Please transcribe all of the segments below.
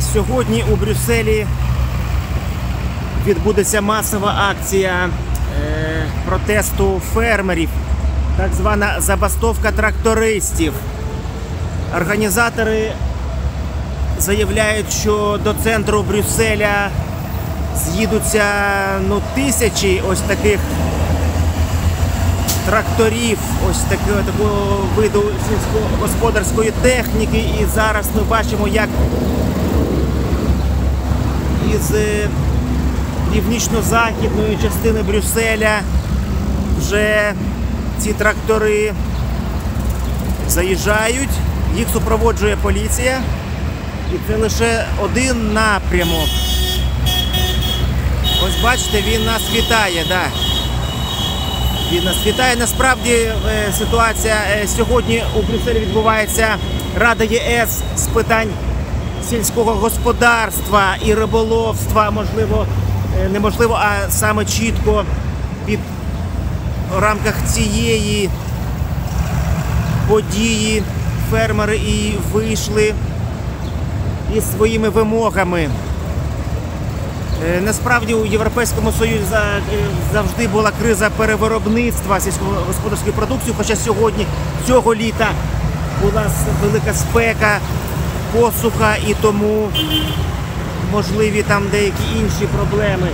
Сьогодні у Брюсселі відбудеться масова акція е, протесту фермерів, так звана забастовка трактористів. Організатори заявляють, що до центру Брюсселя з'їдуться ну, тисячі ось таких тракторів, ось такого, такого виду сільськогосподарської техніки. І зараз ми бачимо, як із північно-західної частини Брюсселя вже ці трактори заїжджають, їх супроводжує поліція. І це лише один напрямок. Ось бачите, він нас вітає, да. Він нас вітає. Насправді е, ситуація е, сьогодні у Брюсселі відбувається Рада ЄС з питань сільського господарства і риболовства, можливо, е, неможливо, а саме чітко під в рамках цієї події фермери і вийшли із своїми вимогами. Е, Насправді у Європейському Союзі е, завжди була криза перевиробництва сільськогосподарської продукції, хоча сьогодні цього літа була велика спека, посуха і тому можливі там деякі інші проблеми.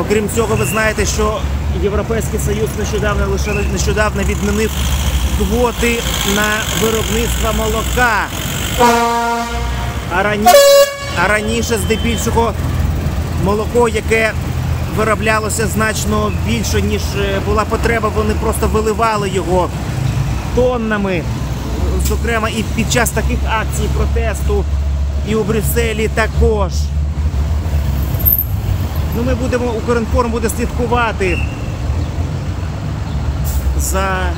Окрім цього, ви знаєте, що Європейський Союз нещодавно лише нещодавно відмінив квоти на виробництво молока. А раніше, а раніше здебільшого молоко, яке вироблялося значно більше, ніж е, була потреба, вони просто виливали його тоннами. Зокрема, і під час таких акцій протесту, і у Брюсселі також. Ну, ми будемо, Укрінформ буде слідкувати за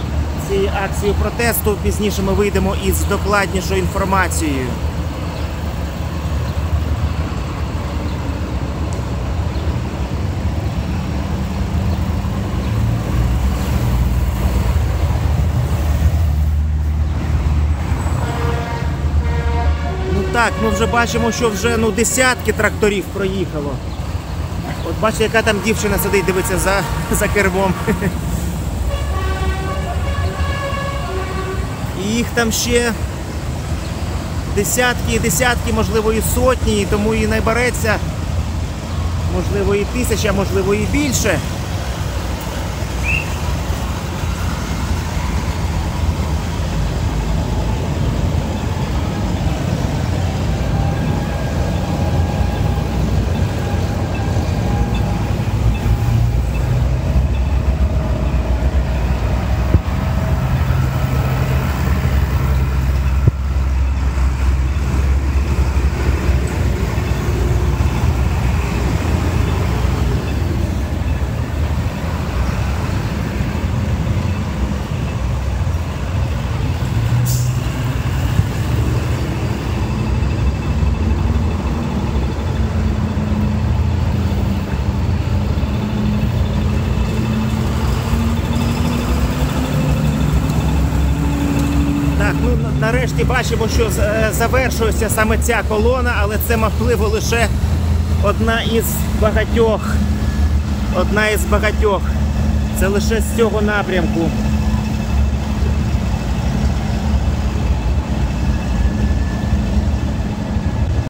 цією акцією протесту. Пізніше ми вийдемо із докладнішою інформацією. Так, ми вже бачимо, що вже ну, десятки тракторів проїхало. От бачите, яка там дівчина сидить, дивиться за, за кермом. І їх там ще десятки і десятки, можливо, і сотні, і тому і найбереться, можливо, і тисяча, можливо, і більше. Так, ну на- нарешті бачимо, що е, завершується саме ця колона, але це можливо лише одна із багатьох. Одна із багатьох. Це лише з цього напрямку.